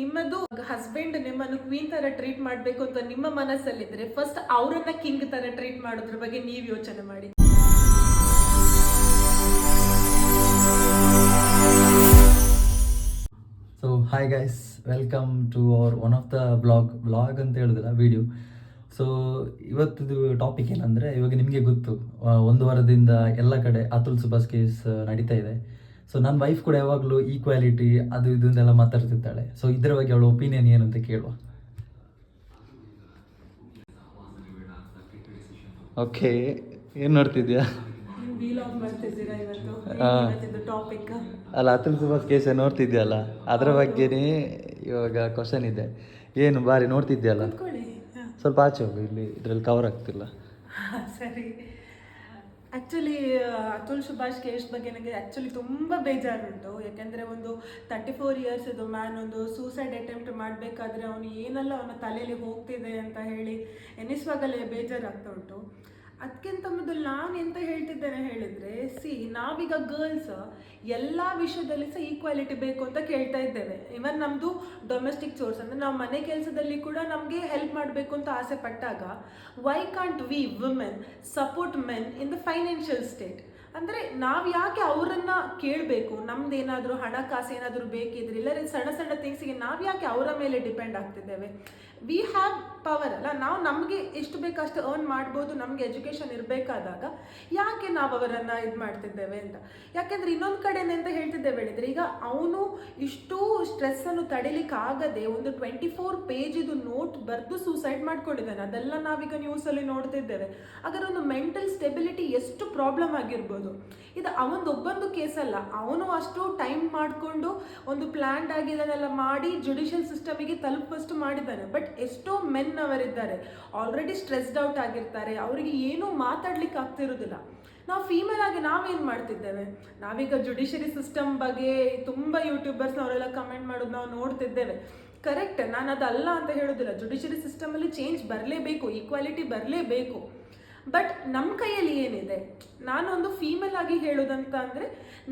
ನಿಮ್ಮದು ಹಸ್ಬೆಂಡ್ ನಿಮ್ಮನ್ನು ಕ್ವೀನ್ ತರ ಟ್ರೀಟ್ ಮಾಡಬೇಕು ಅಂತ ನಿಮ್ಮ ಮನಸ್ಸಲ್ಲಿದ್ರೆ ಫಸ್ಟ್ ಅವರನ್ನ ಕಿಂಗ್ ತರ ಟ್ರೀಟ್ ಮಾಡೋದ್ರ ಬಗ್ಗೆ ನೀವು ಯೋಚನೆ ಮಾಡಿ. So hi guys welcome to our one of the blog blog ಅಂತ ಹೇಳೋದಿಲ್ಲ ವಿಡಿಯೋ ಸೊ ಇವತ್ತಿದು ಟಾಪಿಕ್ ಏನಂದರೆ ಇವಾಗ ನಿಮಗೆ ಗೊತ್ತು ಒಂದು ವಾರದಿಂದ ಎಲ್ಲ ಕಡೆ ಅತುಲ್ ಸುಭಾಸ್ ಕೇಸ್ ನಡೀತಾ ಇದೆ. ಸೊ ನನ್ನ ವೈಫ್ ಕೂಡ ಯಾವಾಗಲೂ ಈಕ್ವಾಲಿಟಿ ಅದು ಇದು ಅಂತೆಲ್ಲ ಮಾತಾಡ್ತಿರ್ತಾಳೆ. ಸೊ ಇದರ ಬಗ್ಗೆ ಅವಳ ಒಪಿನಿಯನ್ ಏನು ಅಂತ ಕೇಳುವ. ಓಕೆ ಏನು ನೋಡ್ತಿದ್ಯಾ ವೀಲಾಗ್ ಮಾಡ್ತಿದ್ದೀರಾ ಇವತ್ತು? ಹಾ. ಟಾಪಿಕ್ ಅಲ್ಲ ಅತುಲ್ ಸುಭಾಷ್ ಕೇಸ ನೋಡ್ತಿದ್ಯಲ್ಲ? ಅದರ ಬಗ್ಗೆನೇ ಇವಾಗ ಕ್ವಶನ್ ಇದೆ. ಏನು ಬಾರಿ ನೋಡ್ತಿದ್ಯಲ್ಲ? ಸ್ವಲ್ಪ ಆಚೆ ಹೋಗು ಇಲ್ಲಿ ಇದ್ರಲ್ಲಿ ಕವರ್ ಆಗ್ತಿಲ್ಲ. ಸರಿ. ಆ್ಯಕ್ಚುಲಿ ಅತುಲ್ ಸುಭಾಷ್ ಕೇಶ್ ಬಗ್ಗೆ ನನಗೆ ಆ್ಯಕ್ಚುಲಿ ತುಂಬ ಬೇಜಾರುಂಟು. ಯಾಕೆಂದರೆ ಒಂದು ತರ್ಟಿ ಫೋರ್ ಇಯರ್ಸ್ ಇದು ಮ್ಯಾನ್ ಒಂದು ಸೂಸೈಡ್ ಅಟೆಂಪ್ಟ್ ಮಾಡಬೇಕಾದ್ರೆ ಅವನು ಏನೆಲ್ಲ ಅವನ ತಲೆಯಲ್ಲಿ ಹೋಗ್ತಿದೆ ಅಂತ ಹೇಳಿ ಎನಿಸುವಾಗಲೇ ಬೇಜಾರಾಗ್ತಾ ಉಂಟು. ಅದಕ್ಕಿಂತ ಮೊದಲು ನಾನು ಎಂತ ಹೇಳ್ತಿದ್ದೇನೆ ಹೇಳಿದರೆ ಸಿ ನಾವೀಗ ಗರ್ಲ್ಸ್ ಎಲ್ಲ ವಿಷಯದಲ್ಲಿ ಸಹ ಈಕ್ವಾಲಿಟಿ ಬೇಕು ಅಂತ ಕೇಳ್ತಾ ಇದ್ದೇವೆ. ಇವನ್ ನಮ್ಮದು ಡೊಮೆಸ್ಟಿಕ್ ಸೋರ್ಸ್ ಅಂದರೆ ನಾವು ಮನೆ ಕೆಲಸದಲ್ಲಿ ಕೂಡ ನಮಗೆ ಹೆಲ್ಪ್ ಮಾಡಬೇಕು ಅಂತ ಆಸೆ ಪಟ್ಟಾಗ why can't we women support men in the financial state ಅಂದರೆ ನಾವು ಯಾಕೆ ಅವರನ್ನು ಕೇಳಬೇಕು? ನಮ್ದು ಏನಾದರೂ ಹಣಕಾಸು ಏನಾದರೂ ಬೇಕಿದ್ರೆ, ಇಲ್ಲದ್ರೆ ಸಣ್ಣ ಸಣ್ಣ ಥಿಂಗ್ಸಿಗೆ ನಾವು ಯಾಕೆ ಅವರ ಮೇಲೆ ಡಿಪೆಂಡ್ ಆಗ್ತಿದ್ದೇವೆ? ವಿ ಹ್ಯಾವ್ ಪವರ್ ಅಲ್ಲ, ನಾವು ನಮಗೆ ಎಷ್ಟು ಬೇಕಷ್ಟು ಅರ್ನ್ ಮಾಡ್ಬೋದು, ನಮಗೆ ಎಜುಕೇಷನ್ ಇರಬೇಕಾದಾಗ ಯಾಕೆ ನಾವು ಅವರನ್ನು ಇದು ಮಾಡ್ತಿದ್ದೇವೆ ಅಂತ? ಯಾಕೆಂದ್ರೆ ಇನ್ನೊಂದು ಕಡೆ ಅಂತ ಹೇಳ್ತಿದ್ದೇವೆ ಹೇಳಿದ್ರೆ, ಈಗ ಅವನು ಇಷ್ಟು ಸ್ಟ್ರೆಸ್ಸನ್ನು ತಡಿಲಿಕ್ಕಾಗದೆ ಒಂದು ಟ್ವೆಂಟಿ ಫೋರ್ ಪೇಜಿದು ನೋಟ್ ಬರೆದು ಸೂಸೈಡ್ ಮಾಡ್ಕೊಂಡಿದ್ದಾನೆ. ಅದೆಲ್ಲ ನಾವೀಗ ನ್ಯೂಸಲ್ಲಿ ನೋಡ್ತಿದ್ದೇವೆ. ಹಾಗಾದ್ರೆ ಒಂದು ಮೆಂಟಲ್ ಸ್ಟೆಬಿಲಿಟಿ ಎಷ್ಟು ಪ್ರಾಬ್ಲಮ್ ಆಗಿರ್ಬೋದು. ಇದು ಅವನದು ಒಬ್ಬೊಂದು ಕೇಸಲ್ಲ. ಅವನು ಅಷ್ಟು ಟೈಮ್ ಮಾಡಿಕೊಂಡು ಒಂದು ಪ್ಲ್ಯಾಂಡ್ ಆಗಿ ಇದನ್ನೆಲ್ಲ ಮಾಡಿ ಜುಡಿಷಿಯಲ್ ಸಿಸ್ಟಮಿಗೆ ತಲುಪಷ್ಟು ಮಾಡಿದ್ದಾನೆ. ಬಟ್ ಎಷ್ಟೋ ಮೆನ್ ಅವರಿದ್ದಾರೆ. ಆಲ್ರೆಡಿ ಸ್ಟ್ರೆಸ್ಡ್ ಔಟ್ ಆಗಿರ್ತಾರೆ. ಅವರಿಗೆ ಏನೂ ಮಾತಾಡ್ಲಿಕ್ಕೆ ಆಗ್ತಿರೋದಿಲ್ಲ. ನಾವು ಫೀಮೇಲ್ ಆಗಿ ನಾವೇನು ಮಾಡ್ತಿದ್ದೇವೆ? ನಾವೀಗ ಜುಡಿಷರಿ ಸಿಸ್ಟಮ್ ಬಗ್ಗೆ ತುಂಬ ಯೂಟ್ಯೂಬರ್ಸ್ನವರೆಲ್ಲ ಕಮೆಂಟ್ ಮಾಡೋದು ನಾವು ನೋಡ್ತಿದ್ದೇವೆ. ಕರೆಕ್ಟ್ ನಾನು ಅದಲ್ಲ ಅಂತ ಹೇಳೋದಿಲ್ಲ. ಜುಡಿಷರಿ ಸಿಸ್ಟಮಲ್ಲಿ ಚೇಂಜ್ ಬರಲೇಬೇಕು. ಈಕ್ವಾಲಿಟಿ ಬರಲೇಬೇಕು. ಬಟ್ ನಮ್ಮ ಕೈಯಲ್ಲಿ ಏನಿದೆ? ನಾನೊಂದು ಫೀಮೇಲ್ ಆಗಿ ಹೇಳೋದಂತ ಅಂದರೆ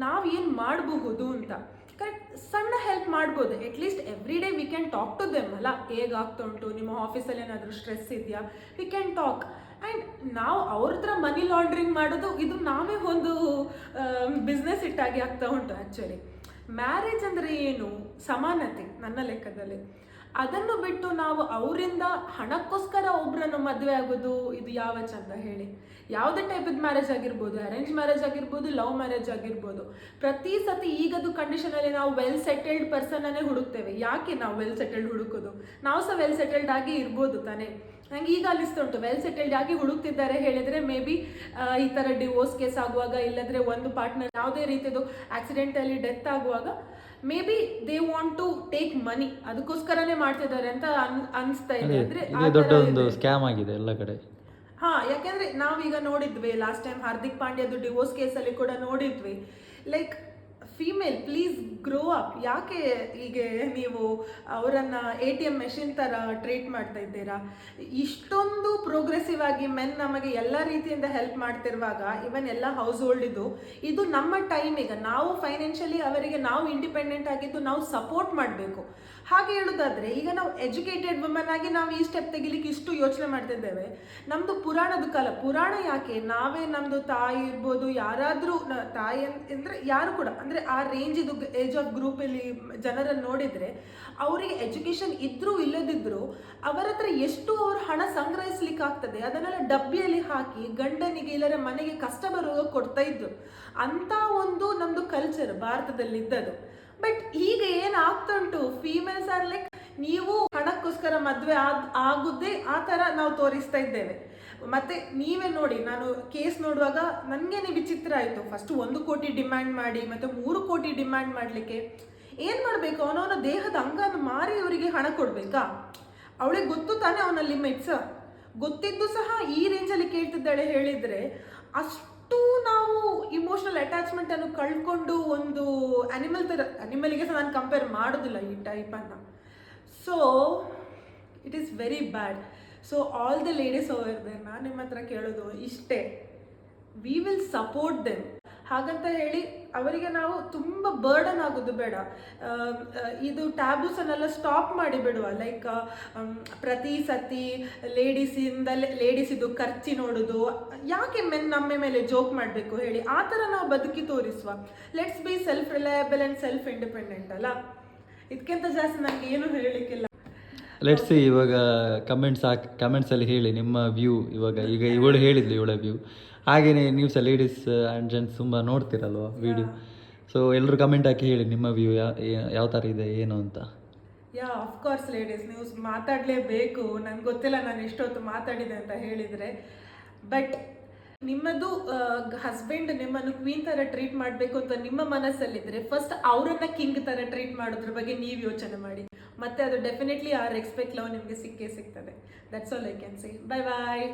ನಾವು ಏನು ಮಾಡಬಹುದು ಅಂತ. ಕರೆಕ್ಟ್ ಸಣ್ಣ ಹೆಲ್ಪ್ ಮಾಡ್ಬೋದು. At least every day we can talk to them ಅಲ್ಲ? ಹೇಗಾಗ್ತಾ ಉಂಟು? ನಿಮ್ಮ ಆಫೀಸಲ್ಲಿ ಏನಾದರೂ ಸ್ಟ್ರೆಸ್ ಇದೆಯಾ? ವಿ ಕ್ಯಾನ್ ಟಾಕ್ ಆ್ಯಂಡ್ ನಾವು ಅವ್ರ ಹತ್ರ ಮನಿ ಲಾಂಡ್ರಿಂಗ್ ಮಾಡೋದು, ಇದು ನಾವೇ ಒಂದು ಬಿಸ್ನೆಸ್ ಇಟ್ಟಾಗಿ ಆಗ್ತಾ ಉಂಟು ಆ್ಯಕ್ಚುಲಿ ಮ್ಯಾರೇಜ್ ಅಂದರೆ ಏನು? ಸಮಾನತೆ, ನನ್ನ ಲೆಕ್ಕದಲ್ಲಿ. ಅದನ್ನು ಬಿಟ್ಟು ನಾವು ಅವರಿಂದ ಹಣಕ್ಕೋಸ್ಕರ ಒಬ್ಬರನ್ನು ಮದುವೆ ಆಗೋದು ಇದು ಯಾವ ಚಂದ ಹೇಳಿ. ಯಾವುದೇ ಟೈಪದ ಮ್ಯಾರೇಜ್ ಆಗಿರ್ಬೋದು ಅರೇಂಜ್ ಮ್ಯಾರೇಜ್ ಆಗಿರ್ಬೋದು ಲವ್ ಮ್ಯಾರೇಜ್ ಆಗಿರ್ಬೋದು, ಪ್ರತಿ ಸತಿ ಈಗದು ಕಂಡೀಷನಲ್ಲಿ ನಾವು ವೆಲ್ ಸೆಟಲ್ಡ್ ಪರ್ಸನನ್ನೇ ಹುಡುಕ್ತೇವೆ. ಯಾಕೆ ನಾವು ವೆಲ್ ಸೆಟಲ್ಡ್ ಹುಡುಕೋದು? ನಾವು ಸಹ ವೆಲ್ ಸೆಟಲ್ಡ್ ಆಗಿ ಇರ್ಬೋದು ತಾನೇ. ನಂಗೆ ಈಗ ಅನಿಸ್ತಾ ಉಂಟು ವೆಲ್ ಸೆಟಲ್ಡ್ ಆಗಿ ಹುಡುಕ್ತಿದ್ದಾರೆ ಹೇಳಿದ್ರೆ ಮೇ ಬಿ ಈ ಥರ ಡಿವೋರ್ಸ್ ಕೇಸ್ ಆಗುವಾಗ ಇಲ್ಲದ್ರೆ ಒಂದು ಪಾರ್ಟ್ನರ್ ಯಾವುದೇ ರೀತಿಯದು ಆಕ್ಸಿಡೆಂಟಲ್ಲಿ ಡೆತ್ ಆಗುವಾಗ may be they want to take money ಅದಕ್ಕೋಸ್ಕರನೇ ಮಾಡ್ತಿದ್ದಾರೆ ಅಂತ ಅನ್ ಅನಿಸ್ತಾ ಇದೆ. ಅಂದ್ರೆ ಆ ಇದೇ ದೊಡ್ಡ ಒಂದು ಸ್ಕ್ಯಾಮ್ ಆಗಿದೆ ಎಲ್ಲ ಕಡೆ. ಹಾ ಯಾಕೆಂದ್ರೆ ನಾವೀಗ ನೋಡಿದ್ವಿ ಲಾಸ್ಟ್ ಟೈಮ್ ಹಾರ್ದಿಕ್ ಪಾಂಡ್ಯದು ಡಿವೋರ್ಸ್ ಕೇಸಲ್ಲಿ ಕೂಡ ನೋಡಿದ್ವಿ. Like female please grow up ಯಾಕೆ ಹೀಗೆ ನೀವು ಅವರನ್ನ ಎ ಟಿ ಎಂ ಮೆಷಿನ್ ಥರ ಟ್ರೀಟ್ ಮಾಡ್ತಾ ಇದ್ದೀರಾ? ಇಷ್ಟೊಂದು ಪ್ರೋಗ್ರೆಸಿವ್ ಆಗಿ ಮೆನ್ ನಮಗೆ ಎಲ್ಲ ರೀತಿಯಿಂದ ಹೆಲ್ಪ್ ಮಾಡ್ತಿರುವಾಗ ಇವನ್ ಎಲ್ಲ ಹೌಸ್ ಹೋಲ್ಡ್ ಇದು ನಮ್ಮ ಟೈಮ್ ಈಗ. ನಾವು ಫೈನಾನ್ಷಿಯಲಿ ಅವರಿಗೆ ನಾವು ಇಂಡಿಪೆಂಡೆಂಟ್ ಆಗಿದ್ದು ನಾವು ಸಪೋರ್ಟ್ ಮಾಡಬೇಕು. ಹಾಗೆ ಹೇಳೋದಾದ್ರೆ, ಈಗ ನಾವು ಎಜುಕೇಟೆಡ್ ವುಮನ್ ಆಗಿ ನಾವು ಈ ಸ್ಟೆಪ್ ತೆಗಿಲಿಕ್ಕೆ ಇಷ್ಟು ಯೋಚನೆ ಮಾಡ್ತಿದ್ದೇವೆ. ನಮ್ದು ಪುರಾಣದ ಕಾಲ. ಪುರಾಣ ಯಾಕೆ? ನಾವೇ ನಮ್ಮದು ತಾಯಿ ಇರ್ಬೋದು, ಯಾರಾದರೂ ತಾಯಿ ಅಂದ್ರೆ ಯಾರು ಕೂಡ, ಅಂದ್ರೆ ಆ ರೇಂಜ್ ಇದು ಏಜ್ ಆಫ್ ಗ್ರೂಪ್ ಅಲ್ಲಿ ಜನರನ್ನು ನೋಡಿದ್ರೆ, ಅವರಿಗೆ ಎಜುಕೇಶನ್ ಇದ್ರೂ ಇಲ್ಲದಿದ್ದರೂ ಅವರ ಹತ್ರ ಎಷ್ಟು ಅವರು ಹಣ ಸಂಗ್ರಹಿಸ್ಲಿಕ್ಕೆ ಆಗ್ತದೆ, ಅದನ್ನೆಲ್ಲ ಡಬ್ಬಿಯಲ್ಲಿ ಹಾಕಿ ಗಂಡನಿಗೆ ಇಲ್ಲರ ಮನೆಗೆ ಕಷ್ಟ ಬರುವಾಗ ಕೊಡ್ತಾ ಇದ್ರು. ಅಂತ ಒಂದು ನಮ್ಮದು ಕಲ್ಚರ್ ಭಾರತದಲ್ಲಿ ಇದ್ದದು ಬಟ್ ಈಗ ಏನಾಗ್ತಾ ಉಂಟು ಫೀಮೇಲ್ಸ್ ಆರ್ ಲೈಕ್ ನೀವು ಹಣಕ್ಕೋಸ್ಕರ ಮದುವೆ ಆದ್ ಆಗುದೇ ಆ ಥರ ನಾವು ತೋರಿಸ್ತಾ ಇದ್ದೇವೆ. ಮತ್ತೆ ನೀವೇ ನೋಡಿ, ನಾನು ಕೇಸ್ ನೋಡುವಾಗ ನನಗೇನೆ ವಿಚಿತ್ರ ಆಯಿತು. ಫಸ್ಟ್ ಒಂದು ಕೋಟಿ ಡಿಮ್ಯಾಂಡ್ ಮಾಡಿ, ಮತ್ತೆ ಮೂರು ಕೋಟಿ ಡಿಮ್ಯಾಂಡ್ ಮಾಡಲಿಕ್ಕೆ. ಏನು ಮಾಡಬೇಕು? ಅವನವನ ದೇಹದ ಅಂಗನ ಮಾರಿ ಅವರಿಗೆ ಹಣ ಕೊಡಬೇಕಾ? ಅವಳಿಗೆ ಗೊತ್ತು ತಾನೇ ಅವನ ಲಿಮಿಟ್ಸ್ ಗೊತ್ತಿದ್ದು ಸಹ ಈ ರೇಂಜಲ್ಲಿ ಕೇಳ್ತಿದ್ದಾಳೆ ಹೇಳಿದರೆ ಅಷ್ಟು ನಾವು ಇಮೋಷನಲ್ ಅಟ್ಯಾಚ್ಮೆಂಟ್ ಅನ್ನು ಕಳ್ಕೊಂಡು ಒಂದು ಅನಿಮಲ್ ಥರ ಅನಿಮಲ್ಗೆ ಸಹ ನಾನು ಕಂಪೇರ್ ಮಾಡೋದಿಲ್ಲ ಈ ಟೈಪನ್ನು so it is very bad so all the ladies over there ನಾನು ನಿಮ್ಮ ಹತ್ರ ಕೇಳೋದು ಇಷ್ಟೇ. ವಿ ವಿಲ್ ಸಪೋರ್ಟ್ ದೆಮ್ ಹಾಗಂತ ಹೇಳಿ, ಅವರಿಗೆ ನಾವು ತುಂಬ ಬರ್ಡನ್ ಆಗೋದು ಬೇಡ. ಇದು ಟ್ಯಾಬೂಸನ್ನೆಲ್ಲ ಸ್ಟಾಪ್ ಮಾಡಿ ಬಿಡುವ. ಲೈಕ್ ಪ್ರತಿ ಸತಿ ಲೇಡೀಸಿಂದ ಲೇಡೀಸಿದು ಖರ್ಚಿ ನೋಡೋದು. ಯಾಕೆ ಮೆನ್, ನಮ್ಮ ಮೇಲೆ ಜೋಕ್ ಮಾಡಬೇಕು ಹೇಳಿ? ಆ ಥರ ನಾವು ಬದುಕಿ ತೋರಿಸುವ. Let's be self reliable and self independent ಅಲ್ಲ? ಇದಕ್ಕಿಂತ ಜಾಸ್ತಿ ನನಗೆ ಏನು ಹೇಳಲಿಕ್ಕಿಲ್ಲ. ಲೆಟ್ಸ್ ಇವಾಗ ಕಮೆಂಟ್ಸ್ ಹಾಕಿ ಕಮೆಂಟ್ಸಲ್ಲಿ ಹೇಳಿ ನಿಮ್ಮ ವ್ಯೂ ಇವಾಗ ಈಗ ಇವಳು ಹೇಳಿದ್ಲು ಇವಳ ವ್ಯೂ ಹಾಗೆಯೇ ನೀವು ಸಹ ಲೇಡೀಸ್ ಆ್ಯಂಡ್ ಜೆಂಟ್ಸ್ ತುಂಬ ನೋಡ್ತೀರಲ್ವ ವಿಡಿಯೋ ಸೊ ಎಲ್ಲರೂ ಕಮೆಂಟ್ ಹಾಕಿ ಹೇಳಿ ನಿಮ್ಮ ವ್ಯೂ ಯಾವ ಥರ ಇದೆ ಏನು ಅಂತ? ಯಾ ಕೋರ್ಸ್ ಲೇಡೀಸ್ ನೀವು ಮಾತಾಡಲೇಬೇಕು. ನನಗೆ ಗೊತ್ತಿಲ್ಲ ನಾನು ಎಷ್ಟೊತ್ತು ಮಾತಾಡಿದೆ ಅಂತ ಹೇಳಿದರೆ. ಬಟ್ ನಿಮ್ಮದು ಹಸ್ಬೆಂಡ್ ನಿಮ್ಮನ್ನು ಕ್ವೀನ್ ತರ ಟ್ರೀಟ್ ಮಾಡಬೇಕು ಅಂತ ನಿಮ್ಮ ಮನಸ್ಸಲ್ಲಿದ್ರೆ ಫಸ್ಟ್ ಅವರನ್ನ ಕಿಂಗ್ ತರ ಟ್ರೀಟ್ ಮಾಡೋದ್ರ ಬಗ್ಗೆ ನೀವು ಯೋಚನೆ ಮಾಡಿ. ಮತ್ತೆ ಅದು ಡೆಫಿನೆಟ್ಲಿ ಆ ರೆಸ್ಪೆಕ್ಟ್ ಲವ್ ನಿಮಗೆ ಸಿಕ್ಕೇ ಸಿಗ್ತದೆ. That's all I can see bye bye